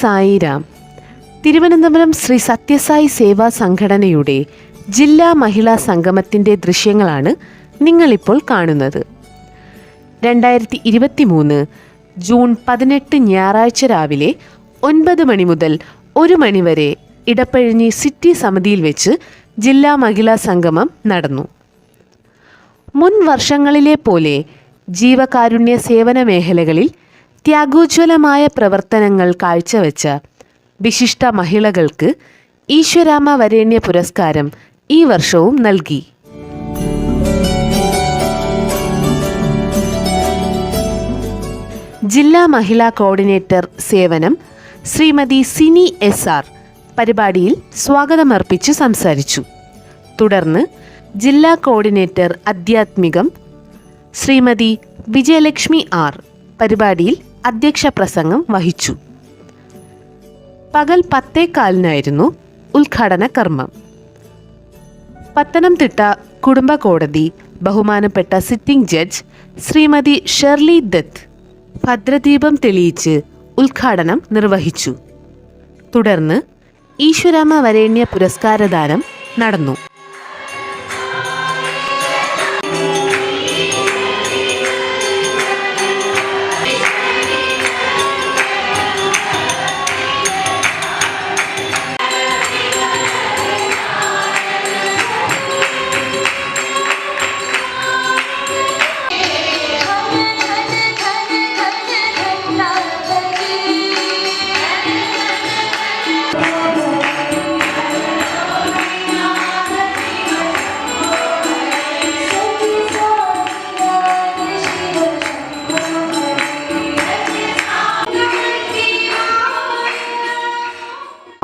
സായിരാം. തിരുവനന്തപുരം ശ്രീ സത്യസായി സേവാ സംഘടനയുടെ ജില്ലാ മഹിളാ സംഗമത്തിന്റെ ദൃശ്യങ്ങളാണ് നിങ്ങളിപ്പോൾ കാണുന്നത്. രണ്ടായിരത്തി ഇരുപത്തി മൂന്ന് ജൂൺ പതിനെട്ട് ഞായറാഴ്ച രാവിലെ ഒൻപത് മണി മുതൽ ഒരു മണി വരെ ഇടപ്പഴിഞ്ഞി സിറ്റി സമിതിയിൽ വെച്ച് ജില്ലാ മഹിളാ സംഗമം നടന്നു. മുൻ വർഷങ്ങളിലെ പോലെ ജീവകാരുണ്യ സേവന മേഖലകളിൽ ത്യാഗോജ്വലമായ പ്രവർത്തനങ്ങൾ കാഴ്ചവെച്ച വിശിഷ്ട മഹിളകൾക്ക് ഈശ്വരാമ വരേണ്യ പുരസ്കാരം ഈ വർഷവും നൽകി. ജില്ലാ മഹിളാ കോർഡിനേറ്റർ സേവനം ശ്രീമതി സിനി എസ് ആർ പരിപാടിയിൽ സ്വാഗതമർപ്പിച്ച് സംസാരിച്ചു. തുടർന്ന് ജില്ലാ കോർഡിനേറ്റർ അധ്യാത്മികം ശ്രീമതി വിജയലക്ഷ്മി ആർ പരിപാടിയിൽ അധ്യക്ഷ പ്രസംഗം വഹിച്ചു. പകൽ പത്തേക്കാലിനായിരുന്നു ഉദ്ഘാടന കർമ്മം. പത്തനംതിട്ട കുടുംബ കോടതി ബഹുമാനപ്പെട്ട sitting judge Shrimati Shirley Dutt ഭദ്രദീപം തെളിയിച്ച് ഉദ്ഘാടനം നിർവഹിച്ചു. തുടർന്ന് ഈശ്വരാമ വരേണ്യ പുരസ്കാരദാനം നടന്നു.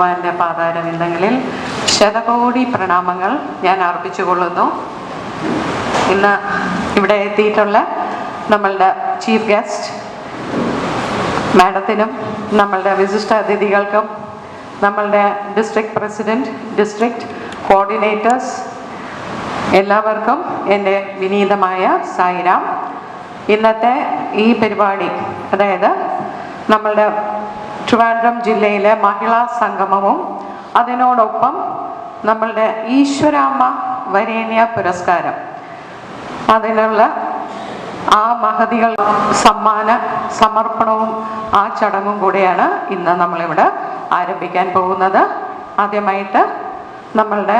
ഭഗവാന്റെ പാതാരവിന്ദങ്ങളിൽ ശതകോടി പ്രണാമങ്ങൾ ഞാൻ അർപ്പിച്ചുകൊള്ളുന്നു. ഇന്ന് ഇവിടെ എത്തിയിട്ടുള്ള നമ്മളുടെ ചീഫ് ഗസ്റ്റ് മാഡത്തിനും നമ്മളുടെ വിശിഷ്ട അതിഥികൾക്കും നമ്മളുടെ ഡിസ്ട്രിക്ട് പ്രസിഡന്റ് ഡിസ്ട്രിക്ട് കോർഡിനേറ്റേഴ്സ് എല്ലാവർക്കും എന്റെ വിനീതമായ സായിരാം. ഇന്നത്തെ ഈ പരിപാടി അതായത് നമ്മളുടെ ട്രിവാൻഡ്രം ജില്ലയിലെ മഹിളാ സംഗമവും അതിനോടൊപ്പം നമ്മളുടെ ഈശ്വരാമ്മ വരേണ്യ പുരസ്കാരം. അതിനുള്ള ആ മഹതികൾ സമ്മാന സമർപ്പണവും ആ ചടങ്ങും കൂടെയാണ് ഇന്ന് നമ്മളിവിടെ ആരംഭിക്കാൻ പോകുന്നത്. ആദ്യമായിട്ട് നമ്മളുടെ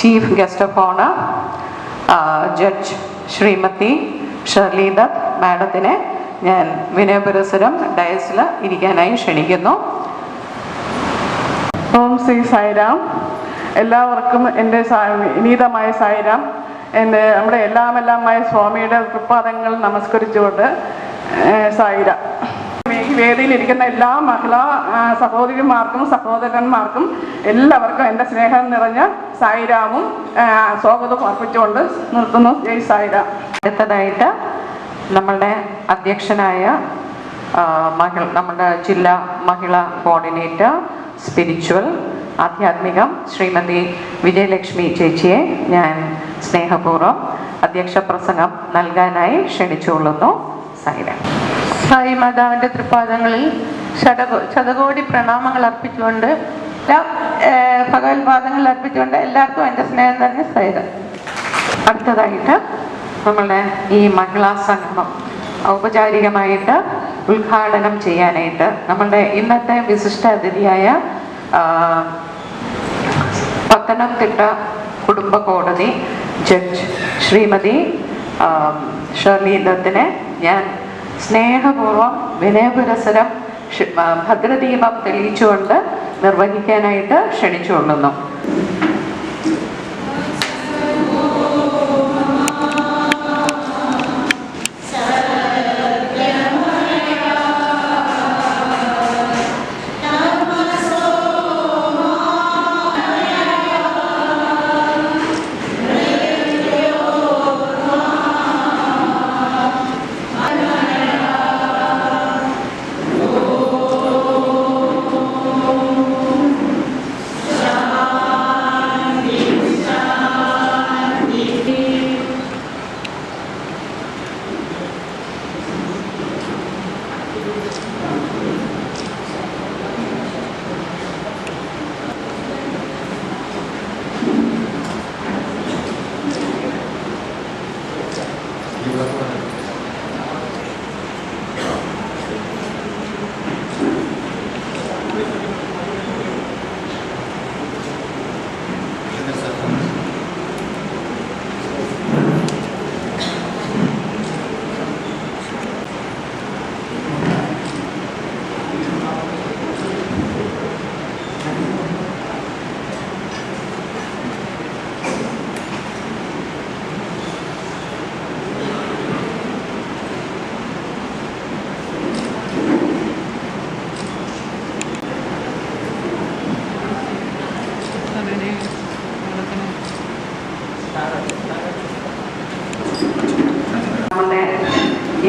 chief guest of honour judge Shrimati Shirley Dutt മാഡത്തിനെ ഞാൻ വിനയപുരസരം ഡയസിൽ ഇരിക്കാനായി ക്ഷണിക്കുന്നു. ഓം ശ്രീ സായിരാം. എല്ലാവർക്കും എന്റെ വിനീതമായ സായിരാം. എന്റെ നമ്മുടെ എല്ലാമെല്ലാമായ സ്വാമിയുടെ തൃപ്പാദങ്ങൾ നമസ്കരിച്ചുകൊണ്ട് സായിരാം. ഈ വേദിയിൽ ഇരിക്കുന്ന എല്ലാ മഹിളാ സഹോദരിമാർക്കും സഹോദരന്മാർക്കും എല്ലാവർക്കും എന്റെ സ്നേഹം നിറഞ്ഞ സായിരാമും സ്വാഗതം സ്വാഗതവും അർപ്പിച്ചുകൊണ്ട് നിർത്തുന്നു. ജയ് സായിരാം. അടുത്തതായിട്ട് നമ്മളുടെ അധ്യക്ഷനായ മഹിള നമ്മുടെ ജില്ലാ മഹിളാ കോർഡിനേറ്റർ സ്പിരിച്വൽ ആധ്യാത്മികം ശ്രീമതി വിജയലക്ഷ്മി ചേച്ചിയെ ഞാൻ സ്നേഹപൂർവം അധ്യക്ഷ പ്രസംഗം നൽകാനായി ക്ഷണിച്ചുകൊള്ളുന്നു. സൈന. സായി മാതാവിന്റെ തൃപ്പാദങ്ങളിൽ ശതകോ ശതകോടി പ്രണാമങ്ങൾ അർപ്പിച്ചുകൊണ്ട് എല്ലാ ഭഗവത്പാദങ്ങൾ അർപ്പിച്ചുകൊണ്ട് എല്ലാവർക്കും എന്റെ സ്നേഹം തന്നെ സൈര അടുത്തതായിട്ട് നമ്മളുടെ ഈ മഹിളാ സംഗമം ഔപചാരികമായിട്ട് ഉദ്ഘാടനം ചെയ്യാനായിട്ട് നമ്മളുടെ ഇന്നത്തെ വിശിഷ്ട അതിഥിയായ പത്തനംതിട്ട കുടുംബ കോടതി ജഡ്ജ് ശ്രീമതി ഷർലീന്ദ്രത്തിനെ ഞാൻ സ്നേഹപൂർവം വിനയപുരസരം ഭദ്രദീപം തെളിയിച്ചുകൊണ്ട് നിർവഹിക്കാനായിട്ട് ക്ഷണിച്ചുകൊള്ളുന്നു.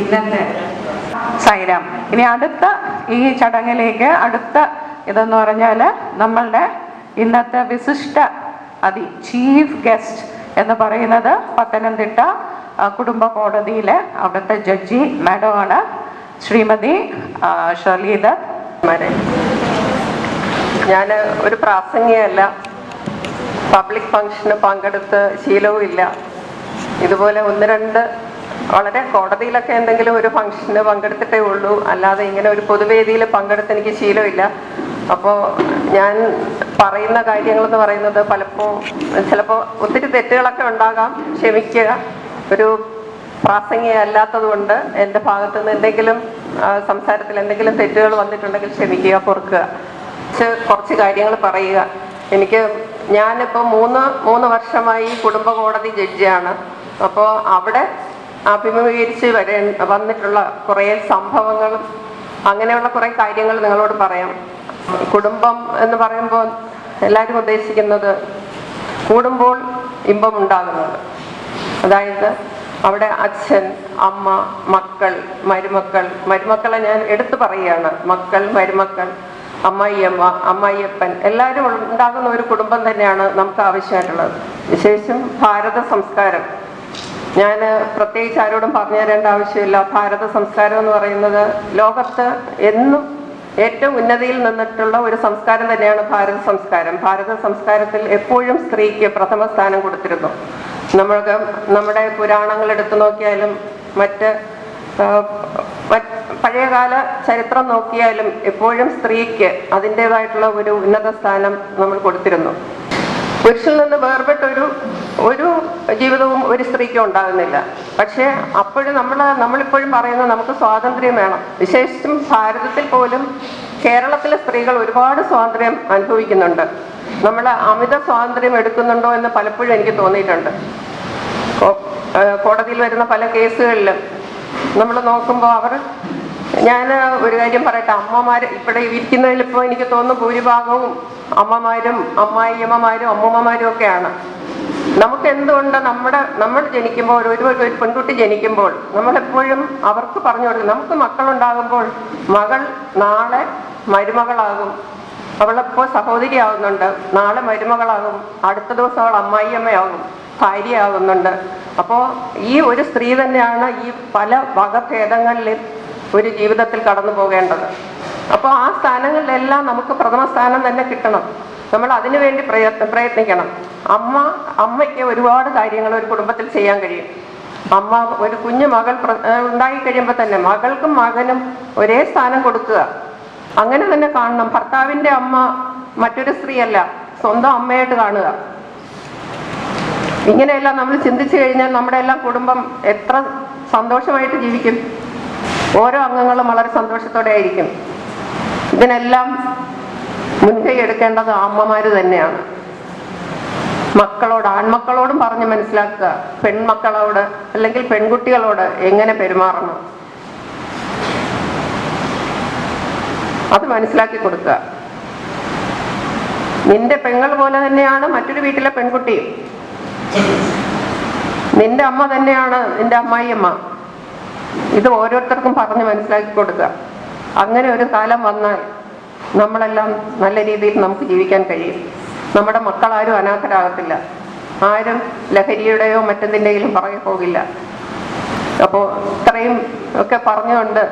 ഇന്നത്തെ സൈരം. ഇനി അടുത്ത ഈ ചടങ്ങിലേക്ക് അടുത്ത ഇതെന്ന് പറഞ്ഞാൽ നമ്മളുടെ ഇന്നത്തെ വിശിഷ്ട അതി ചീഫ് ഗസ്റ്റ് എന്ന് പറയുന്നത് പത്തനംതിട്ട കുടുംബ കോടതിയിലെ അവിടുത്തെ ജഡ്ജി മാഡമാണ് ശ്രീമതി ഷലീദ ഞാൻ ഒരു പ്രാസംഗികയല്ല. പബ്ലിക് ഫങ്ഷന് പങ്കെടുത്ത് ശീലവും ഇല്ല ഇതുപോലെ ഒന്ന് രണ്ട് വളരെ കോടതിയിലൊക്കെ എന്തെങ്കിലും ഒരു ഫംഗ്ഷന് പങ്കെടുത്തിട്ടേ ഉള്ളൂ. അല്ലാതെ ഇങ്ങനെ ഒരു പൊതുവേദിയിൽ പങ്കെടുത്ത് എനിക്ക് ശീലമില്ല. അപ്പോൾ ഞാൻ പറയുന്ന കാര്യങ്ങളെന്ന് പറയുന്നത് പലപ്പോൾ ചിലപ്പോൾ ഒത്തിരി തെറ്റുകളൊക്കെ ഉണ്ടാകാം. ക്ഷമിക്കുക. ഒരു പ്രാസംഗിക അല്ലാത്തത് കൊണ്ട് എന്റെ ഭാഗത്തു നിന്ന് എന്തെങ്കിലും സംസാരത്തിൽ എന്തെങ്കിലും തെറ്റുകൾ വന്നിട്ടുണ്ടെങ്കിൽ ക്ഷമിക്കുക പൊറുക്കുക. കുറച്ച് കാര്യങ്ങൾ പറയുക. എനിക്ക് ഞാനിപ്പോൾ മൂന്ന് മൂന്ന് വർഷമായി കുടുംബ കോടതി ജഡ്ജിയാണ്. അപ്പോൾ അവിടെ അഭിമുഖീകരിച്ച് വരേ വന്നിട്ടുള്ള കുറേ സംഭവങ്ങളും അങ്ങനെയുള്ള കുറേ കാര്യങ്ങൾ നിങ്ങളോട് പറയാം. കുടുംബം എന്ന് പറയുമ്പോൾ എല്ലാവരും ഉദ്ദേശിക്കുന്നത് കൂടുമ്പോൾ ഇമ്പം ഉണ്ടാകുന്നത്. അതായത് അവിടെ അച്ഛൻ അമ്മ മക്കൾ മരുമക്കൾ. മരുമക്കളെ ഞാൻ എടുത്തു പറയുകയാണ്. മക്കൾ മരുമക്കൾ അമ്മായിയമ്മ അമ്മായിയപ്പൻ എല്ലാവരും ഉണ്ടാകുന്ന ഒരു കുടുംബം തന്നെയാണ് നമുക്ക് ആവശ്യമായിട്ടുള്ളത്. വിശേഷം ഭാരത സംസ്കാരം. ഞാൻ പ്രത്യേകിച്ച് ആരോടും പറഞ്ഞു തരേണ്ട ആവശ്യമില്ല. ഭാരത സംസ്കാരം എന്ന് പറയുന്നത് ലോകത്ത് എന്നും ഏറ്റവും ഉന്നതിയിൽ നിന്നിട്ടുള്ള ഒരു സംസ്കാരം തന്നെയാണ് ഭാരത സംസ്കാരം. ഭാരത സംസ്കാരത്തിൽ എപ്പോഴും സ്ത്രീക്ക് പ്രഥമ സ്ഥാനം കൊടുത്തിരുന്നു. നമ്മൾക്ക് നമ്മുടെ പുരാണങ്ങൾ എടുത്തു നോക്കിയാലും മറ്റ് പഴയകാല ചരിത്രം നോക്കിയാലും എപ്പോഴും സ്ത്രീക്ക് അതിന്റെതായിട്ടുള്ള ഒരു ഉന്നത സ്ഥാനം നമ്മൾ കൊടുത്തിരുന്നു. പുരുഷനിൽ നിന്ന് വേർപെട്ട ഒരു ജീവിതവും ഒരു സ്ത്രീക്കും ഉണ്ടാകുന്നില്ല. പക്ഷേ അപ്പോഴും നമ്മൾ നമ്മളിപ്പോഴും പറയുന്നത് നമുക്ക് സ്വാതന്ത്ര്യം വേണം. വിശേഷിച്ചും ഭാരതത്തിൽ പോലും കേരളത്തിലെ സ്ത്രീകൾ ഒരുപാട് സ്വാതന്ത്ര്യം അനുഭവിക്കുന്നുണ്ട്. നമ്മൾ അമിത സ്വാതന്ത്ര്യം എടുക്കുന്നുണ്ടോ എന്ന് പലപ്പോഴും എനിക്ക് തോന്നിയിട്ടുണ്ട്. കോടതിയിൽ വരുന്ന പല കേസുകളിലും നമ്മൾ നോക്കുമ്പോൾ അവർ ഞാൻ ഒരു കാര്യം പറയട്ടെ അമ്മമാർ ഇവിടെ ഇരിക്കുന്നതിൽ ഇപ്പോൾ എനിക്ക് തോന്നുന്നു ഭൂരിഭാഗവും അമ്മമാരും അമ്മായിയമ്മമാരും അമ്മൂമ്മമാരും ഒക്കെയാണ്. നമുക്ക് എന്തുകൊണ്ട് നമ്മുടെ നമ്മൾ ജനിക്കുമ്പോൾ ഒരു ഒരു പെൺകുട്ടി ജനിക്കുമ്പോൾ നമ്മളെപ്പോഴും അവർക്ക് പറഞ്ഞു കൊടുക്കും നമുക്ക് മക്കളുണ്ടാകുമ്പോൾ മകൾ നാളെ മരുമകളാകും അവളിപ്പോൾ സഹോദരിയാവുന്നുണ്ട് നാളെ മരുമകളാകും അടുത്ത ദിവസം അവൾ അമ്മായിയമ്മയാകും ഭാര്യയാകുന്നുണ്ട് അപ്പോൾ ഈ ഒരു സ്ത്രീ തന്നെയാണ് ഈ പല വകഭേദങ്ങളിൽ ഒരു ജീവിതത്തിൽ കടന്നു പോകേണ്ടത്. അപ്പോൾ ആ സ്ഥാനങ്ങളിലെല്ലാം നമുക്ക് പ്രഥമ സ്ഥാനം തന്നെ കിട്ടണം. നമ്മൾ അതിനു വേണ്ടി പ്രയത്ന പ്രയത്നിക്കണം. അമ്മ അമ്മയ്ക്ക് ഒരുപാട് കാര്യങ്ങൾ ഒരു കുടുംബത്തിൽ ചെയ്യാൻ കഴിയും. അമ്മ ഒരു കുഞ്ഞു മകൾ ഉണ്ടായി കഴിയുമ്പോൾ തന്നെ മകൾക്കും മകനും ഒരേ സ്ഥാനം കൊടുക്കുക. അങ്ങനെ തന്നെ കാണണം. ഭർത്താവിന്റെ അമ്മ മറ്റൊരു സ്ത്രീയല്ല. സ്വന്തം അമ്മയായിട്ട് കാണുക. ഇങ്ങനെയെല്ലാം നമ്മൾ ചിന്തിച്ചു കഴിഞ്ഞാൽ നമ്മുടെ എല്ലാം കുടുംബം എത്ര സന്തോഷമായിട്ട് ജീവിക്കും. ഓരോ അംഗങ്ങളും വളരെ സന്തോഷത്തോടെ ആയിരിക്കും ഇതിനെല്ലാം മുൻകൈ എടുക്കേണ്ടത് അമ്മമാര് തന്നെയാണ്. മക്കളോട് ആൺമക്കളോടും പറഞ്ഞ് മനസ്സിലാക്കുക. പെൺമക്കളോട് അല്ലെങ്കിൽ പെൺകുട്ടികളോട് എങ്ങനെ പെരുമാറണം. അത് മനസ്സിലാക്കി കൊടുക്കുക. നിന്റെ പെങ്ങൾ പോലെ തന്നെയാണ് മറ്റൊരു വീട്ടിലെ പെൺകുട്ടിയും. നിന്റെ അമ്മ തന്നെയാണ് നിന്റെ അമ്മായിയമ്മ. ഇത് ഓരോരുത്തർക്കും പറഞ്ഞ് മനസ്സിലാക്കി കൊടുക്കുക. അങ്ങനെ ഒരു കാലം വന്നാൽ നമ്മളെല്ലാം നല്ല രീതിയിൽ നമുക്ക് ജീവിക്കാൻ കഴിയും. നമ്മുടെ മക്കളാരും അനാഥരാകത്തില്ല. ആരും ലഹരിയുടെയോ മറ്റെന്തിന്റെയും പുറകെ പോകില്ല. അപ്പോൾ ഇത്രയും ഒക്കെ പറഞ്ഞുകൊണ്ട്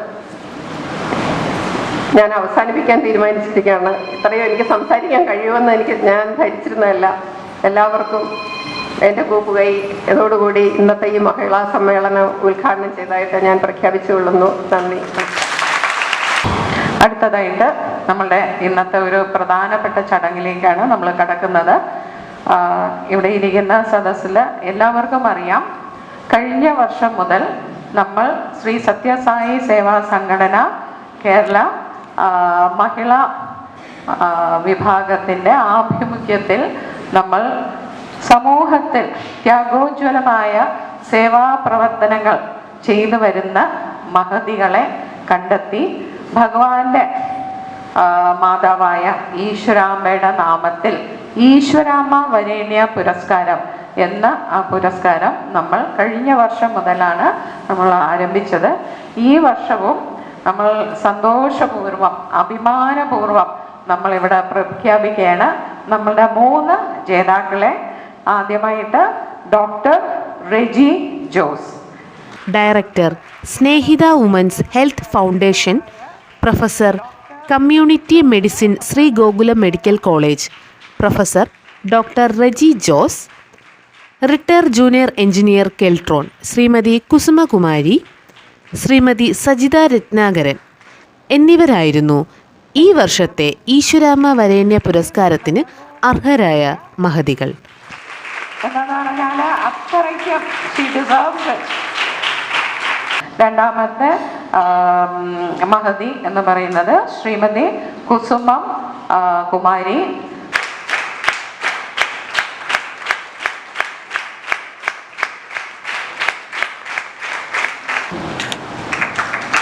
ഞാൻ അവസാനിപ്പിക്കാൻ തീരുമാനിച്ചിരിക്കുകയാണ്. ഇത്രയും എനിക്ക് സംസാരിക്കാൻ കഴിയുമെന്ന് എനിക്ക് ഞാൻ ധരിച്ചിരുന്നതല്ല. എല്ലാവർക്കും എന്റെ കൂപ്പുകൈ ഇതോടുകൂടി ഇന്നത്തെ ഈ മഹിളാ സമ്മേളനം ഉദ്ഘാടനം ചെയ്തതായിട്ട് ഞാൻ പ്രഖ്യാപിച്ചുകൊള്ളുന്നു. നന്ദി. അടുത്തതായിട്ട് നമ്മളുടെ ഇന്നത്തെ ഒരു പ്രധാനപ്പെട്ട ചടങ്ങിലേക്കാണ് നമ്മൾ കടക്കുന്നത്. ഇവിടെ ഇരിക്കുന്ന സദസ്സിൽ എല്ലാവർക്കും അറിയാം കഴിഞ്ഞ വർഷം മുതൽ നമ്മൾ ശ്രീ സത്യസായി സേവാ സംഘടന കേരള മഹിളാ വിഭാഗത്തിന്റെ ആഭിമുഖ്യത്തിൽ നമ്മൾ സമൂഹത്തിൽ ത്യാഗോജ്വലമായ സേവാപ്രവർത്തനങ്ങൾ ചെയ്തു വരുന്ന മഹതികളെ കണ്ടെത്തി ഭഗവാന്റെ മാതാവായ ഈശ്വരാമ്മയുടെ നാമത്തിൽ ഈശ്വരാമ്മ വരേണ്യ പുരസ്കാരം എന്ന ആ പുരസ്കാരം നമ്മൾ കഴിഞ്ഞ വർഷം മുതലാണ് നമ്മൾ ആരംഭിച്ചത്. ഈ വർഷവും നമ്മൾ സന്തോഷപൂർവം അഭിമാനപൂർവം നമ്മളിവിടെ പ്രഖ്യാപിക്കുകയാണ്. നമ്മളുടെ മൂന്ന് ജേതാക്കളെ ആദ്യമായിട്ട് doctor Reji Jose. Director Snehita women's health foundation professor community medicine Shri Gokulam medical college professor doctor Reji Jose retire junior engineer Keltron Shrimati Kusumakumari Shrimati Sajitha Ratnakaran എന്നിവരായിരുന്നു ഈ വർഷത്തെ ഈശ്വരാമ വരേണ്യ പുരസ്കാരത്തിന് അർഹരായ മഹതികൾ. എന്താന്ന് പറഞ്ഞാൽ അത്രയ്ക്കും. രണ്ടാമത്തെ മഹതി എന്ന് പറയുന്നത് ശ്രീമതി കുസുമം കുമാരി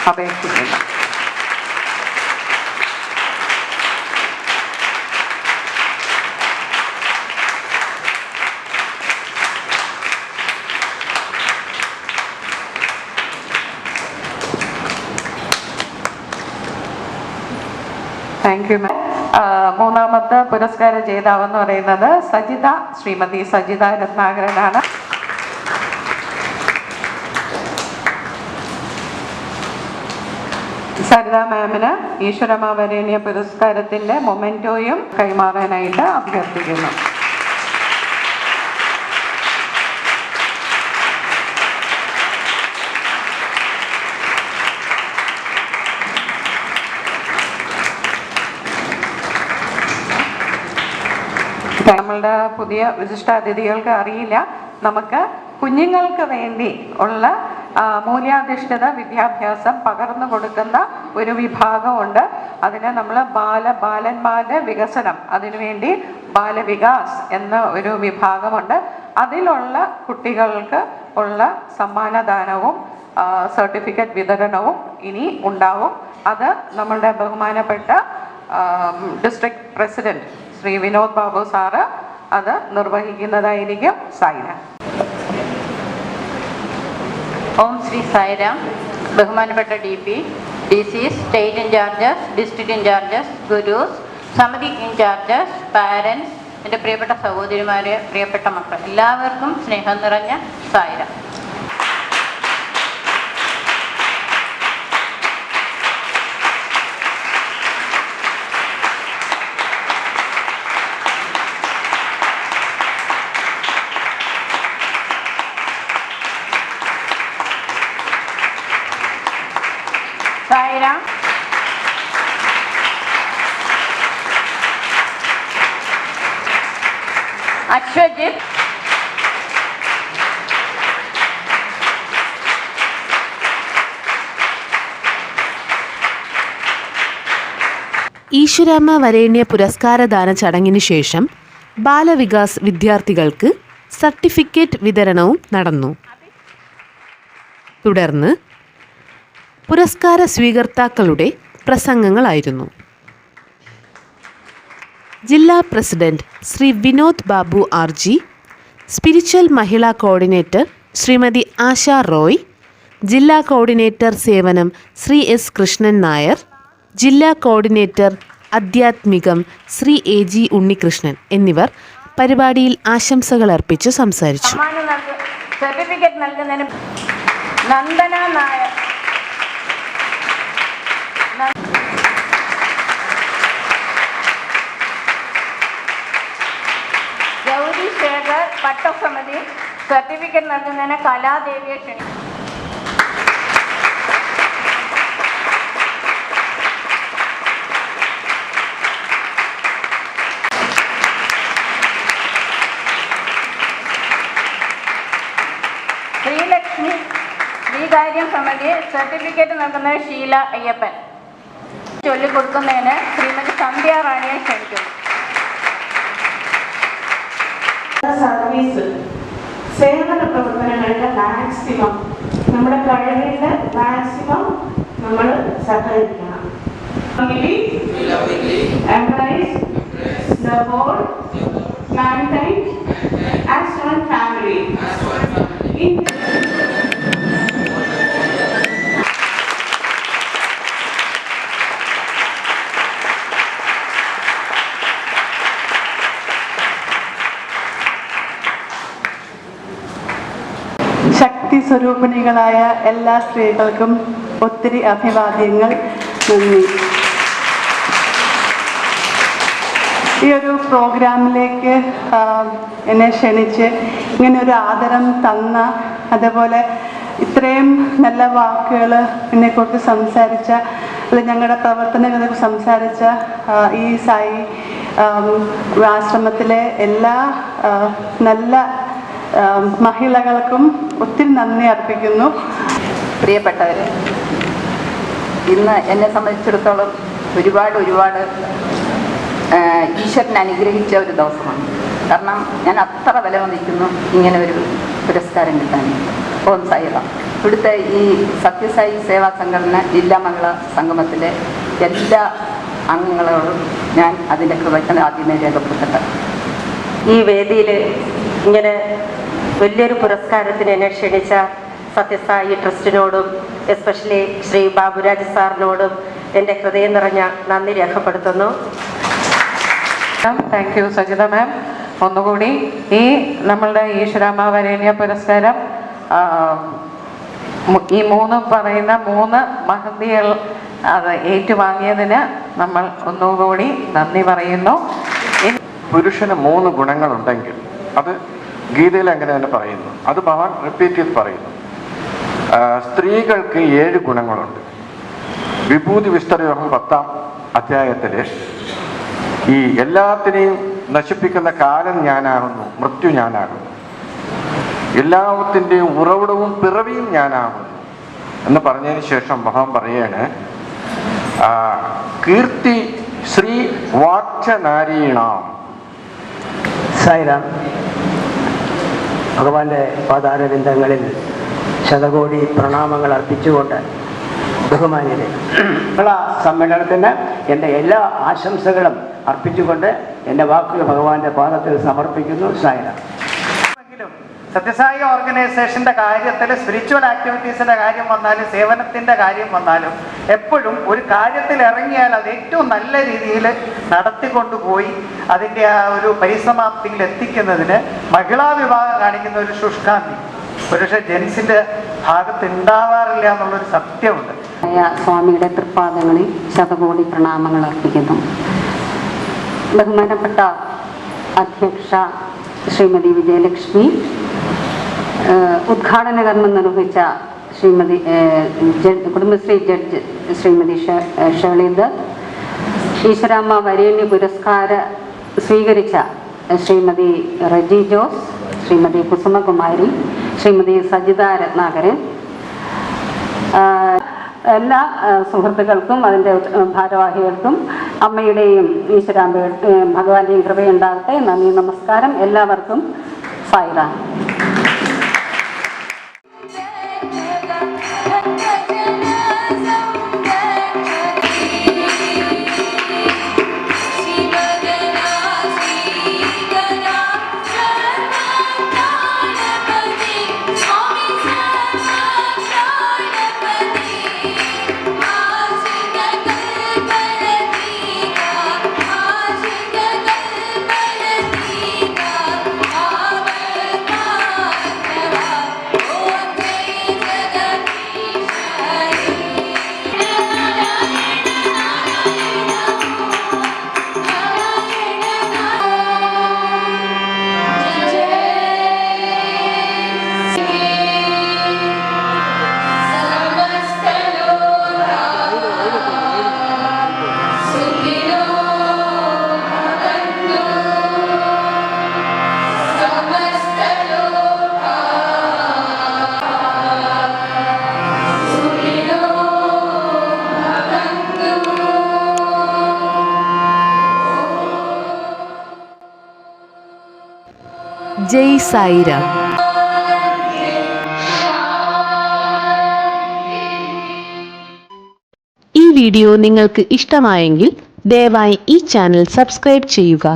അപേക്ഷിക്കുന്നു താങ്ക് യു മാം മൂന്നാമത്തെ പുരസ്കാര ജേതാവെന്ന് പറയുന്നത് സജിത ശ്രീമതി സജിത രത്നാകരനാണ്. സരിത മാമിന് ഈശ്വരമ പുരസ്കാരത്തിന്റെ മൊമെന്റോയും കൈമാറാനായിട്ട് അഭ്യർത്ഥിക്കുന്നു. നമ്മളുടെ പുതിയ വിശിഷ്ടാതിഥികൾക്ക് അറിയില്ല. നമുക്ക് കുഞ്ഞുങ്ങൾക്ക് വേണ്ടി ഉള്ള മൂല്യാധിഷ്ഠിത വിദ്യാഭ്യാസം പകർന്നു കൊടുക്കുന്ന ഒരു വിഭാഗമുണ്ട്. അതിനെ നമ്മൾ ബാല ബാലന്മാരുടെ വികസനം അതിനുവേണ്ടി ബാലവികാസ് എന്ന ഒരു വിഭാഗമുണ്ട്. അതിലുള്ള കുട്ടികൾക്ക് ഉള്ള സമ്മാനദാനവും സർട്ടിഫിക്കറ്റ് വിതരണവും ഇനി ഉണ്ടാവും. അത് നമ്മളുടെ ബഹുമാനപ്പെട്ട district president Shri Vinod Babu sir അത് നിർവഹിക്കുന്നതായിരിക്കും സൈന ഓം ശ്രീ സായിരാം. ബഹുമാനപ്പെട്ട D P D C state incharges district incharges gurus സമിതി ഇൻചാർജസ് പാരൻസ് എന്റെ പ്രിയപ്പെട്ട സഹോദരിമാരെ പ്രിയപ്പെട്ട മക്കൾ എല്ലാവർക്കും സ്നേഹം നിറഞ്ഞ സായിരാം സായിരാം. ഈശ്വരാമ്മ വരേണ്യ പുരസ്കാരദാന ചടങ്ങിന് ശേഷം ബാലവികാസ് വിദ്യാർത്ഥികൾക്ക് സർട്ടിഫിക്കറ്റ് വിതരണവും നടന്നു. തുടർന്ന് പുരസ്കാര സ്വീകർത്താക്കളുടെ പ്രസംഗങ്ങളായിരുന്നു. ജില്ലാ president Shri Vinod Babu R G spiritual മഹിളാ കോർഡിനേറ്റർ ശ്രീമതി ആശ റോയ് ജില്ലാ കോർഡിനേറ്റർ സേവനം ശ്രീ എസ് കൃഷ്ണൻ നായർ ജില്ലാ കോർഡിനേറ്റർ അധ്യാത്മികം ശ്രീ എ ജി ഉണ്ണികൃഷ്ണൻ എന്നിവർ പരിപാടിയിൽ ആശംസകൾ അർപ്പിച്ച് സംസാരിച്ചു. സർട്ടിഫിക്കറ്റ് നൽകുന്നതിന് നന്ദന ശേഖർ സർട്ടിഫിക്കറ്റ് കലാദേവിയെ ക്ഷണിക്കുന്നു ശ്രീകാര്യം സമിതി സർട്ടിഫിക്കറ്റ് നൽകുന്നത് ഷീല അയ്യപ്പൻ. ചൊല്ലിക്കൊടുക്കുന്നതിന് ശ്രീമതി സന്ധ്യ റാണിയെ ക്ഷണിക്കുന്നു. സർവീസ് സേവന പ്രവർത്തനങ്ങളുടെ മാക്സിമം നമ്മുടെ കഴിവിന്റെ മാക്സിമം നമ്മൾ സഹകരിക്കണം. Embrace the സ്വരൂപിണികളായ എല്ലാ സ്ത്രീകൾക്കും ഒത്തിരി അഭിവാദ്യങ്ങൾ. നന്ദി. ഈ ഒരു പ്രോഗ്രാമിലേക്ക് എന്നെ ക്ഷണിച്ച് ഇങ്ങനെ ഒരു ആദരം തന്ന അതുപോലെ ഇത്രയും നല്ല വാക്കുകൾ എന്നെക്കുറിച്ച് സംസാരിച്ച അത് ഞങ്ങളുടെ പ്രവർത്തനങ്ങളെ സംസാരിച്ച ഈ സായി ആശ്രമത്തിലെ എല്ലാ നല്ല മഹിളകൾക്കും ഒത്തിരി നന്ദി അർപ്പിക്കുന്നു. പ്രിയപ്പെട്ടവര് ഇന്ന് എന്നെ സംബന്ധിച്ചിടത്തോളം ഒരുപാട് ഒരുപാട് ഈശ്വരൻ അനുഗ്രഹിച്ച ഒരു ദിവസമാണ്. കാരണം ഞാൻ അത്ര വില വന്നിരിക്കുന്നു ഇങ്ങനെ ഒരു പുരസ്കാരം കിട്ടാൻ ഓം സായിറാം. ഇവിടുത്തെ ഈ സത്യസായി സേവാ സംഘടന ജില്ലാ മംഗള സംഗമത്തിലെ എല്ലാ അംഗങ്ങളോടും ഞാൻ അതിന്റെ കൃതജ്ഞത ആദ്യമേ രേഖപ്പെടുത്തട്ടെ. ഈ വേദിയിൽ ഇങ്ങനെ വലിയൊരു പുരസ്കാരത്തിന് എന്നെ ക്ഷണിച്ച സത്യസായി ട്രസ്റ്റിനോടും എസ്പെഷ്യലി ശ്രീ ബാബുരാജ് സാറിനോടും എന്റെ ഹൃദയം നിറഞ്ഞ നന്ദി രേഖപ്പെടുത്തുന്നു. താങ്ക് യു സജിത മാം ഒന്നുകൂടി ഈ നമ്മളുടെ ഈശ്വരാമ വരേണ്യ പുരസ്കാരം ഈ മൂന്ന് പറയുന്ന മൂന്ന് മഹന്തികൾ അത് ഏറ്റുവാങ്ങിയതിന് നമ്മൾ ഒന്നുകൂടി നന്ദി പറയുന്നു. പുരുഷന് മൂന്ന് ഗുണങ്ങളുണ്ടെങ്കിൽ അത് ഗീതയിൽ അങ്ങനെ തന്നെ പറയുന്നു. അത് ഭഗവാൻ റിപ്പീറ്റ് ചെയ്ത് പറയുന്നു. സ്ത്രീകൾക്ക് ഏഴ് ഗുണങ്ങളുണ്ട്. വിഭൂതി വിസ്തരയോഗം പത്താം അധ്യായത്തിൽ ഈ എല്ലാത്തിനെയും നശിപ്പിക്കുന്ന കാലം ഞാനാകുന്നു മൃത്യു ഞാനാകുന്നു. എല്ലാത്തിന്റെയും ഉറവിടവും പിറവിയും ഞാനാകുന്നു. എന്ന് പറഞ്ഞതിന് ശേഷം ഭഗവാൻ പറയാണ് കീർത്തി ശ്രീ വാച്ച നാരീണാം സായിറാം ഭഗവാന്റെ പാതാരവിന്ദങ്ങളിൽ ശതകോടി പ്രണാമങ്ങൾ അർപ്പിച്ചുകൊണ്ട് ബഹുമാന്യരെ ഉള്ള സമ്മേളനത്തിന് എന്റെ എല്ലാ ആശംസകളും അർപ്പിച്ചുകൊണ്ട് എന്റെ വാക്കുകൾ ഭഗവാന്റെ പാദത്തിൽ സമർപ്പിക്കുന്നു. എങ്കിലും സത്യസായി ഓർഗനൈസേഷന്റെ കാര്യത്തിൽ സ്പിരിച്വൽ ആക്ടിവിറ്റീസിന്റെ കാര്യം വന്നാലും സേവനത്തിന്റെ കാര്യം വന്നാലും എപ്പോഴും ഒരു കാര്യത്തിൽ ഇറങ്ങിയാൽ അത് ഏറ്റവും നല്ല രീതിയിൽ നടത്തിക്കൊണ്ടുപോയി അതിന്റെ ആ ഒരു പരിസമാപ്തിയിൽ എത്തിക്കുന്നതിന് മഹിളാ വിഭാഗം കാണിക്കുന്ന ഒരു ശുഷ്കാന്തി. ഒരുപക്ഷെ ജെൻസിന്റെ ഭാഗത്ത് ഉണ്ടാവാറില്ല എന്നുള്ളൊരു സത്യമുണ്ട്. സ്വാമിയുടെ തൃപ്പാദങ്ങളിൽ ശതകോടി പ്രണാമങ്ങൾ അർപ്പിക്കുന്നു. ബഹുമാനപ്പെട്ട അധ്യക്ഷ ശ്രീമതി വിജയലക്ഷ്മി ഉദ്ഘാടന കർമ്മം നിർവഹിച്ച ശ്രീമതി കുടുംബശ്രീ ജഡ്ജ് ശ്രീമതി ഷേളിദർ ഈശ്വരാമ്മ വരേണ്യ പുരസ്കാര സ്വീകരിച്ച ശ്രീമതി റജി ജോസ് ശ്രീമതി കുസുമകുമാരി ശ്രീമതി സജിത രത്നാകരൻ. എല്ലാ സുഹൃത്തുക്കൾക്കും അതിന്റെ ഭാരവാഹികൾക്കും അമ്മയുടെയും ഈശ്വരാമ്പയുടെ ഭഗവാന്റെയും കൃപയുണ്ടാകട്ടെ. നന്ദി നമസ്കാരം. എല്ലാവർക്കും സായിറാം. സായിരാം ഈ വീഡിയോ നിങ്ങൾക്ക് ഇഷ്ടമായെങ്കിൽ ദയവായി ഈ ചാനൽ സബ്സ്ക്രൈബ് ചെയ്യുക.